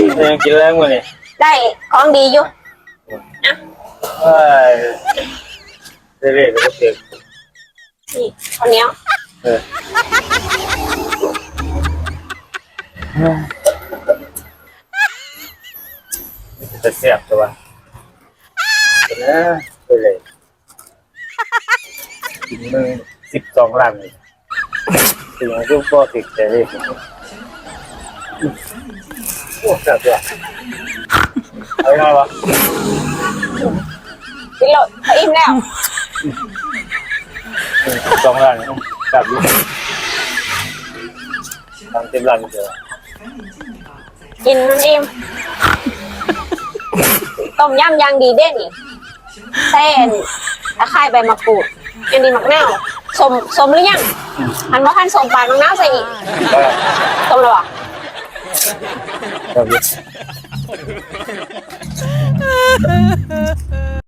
ยังกินแรงกว่านี่ได้ของดีอยู่เอ้ยเรื่อยๆก็เสียนี่คนเหนี้ยวเออจะเสียบตัวนะไปเลยกินมึงสิบสองลังเลยถึงก็พอติดแต่เลยโอ้ จัดจ้ะเอาไงวะกินโลดเขาอิ่มแล้วสองลังจับอยู่ทำเต็มลังเดียวกินมันอิ่มต้มยำยางดีเด้นี่เส้นตะไคร้ใบมะกรูดอันนี้มักนาวสมสมหรือยังหันว่าท่านสมปานมักนาวใส่อีกก็สมแล้วบ่ จับอยู่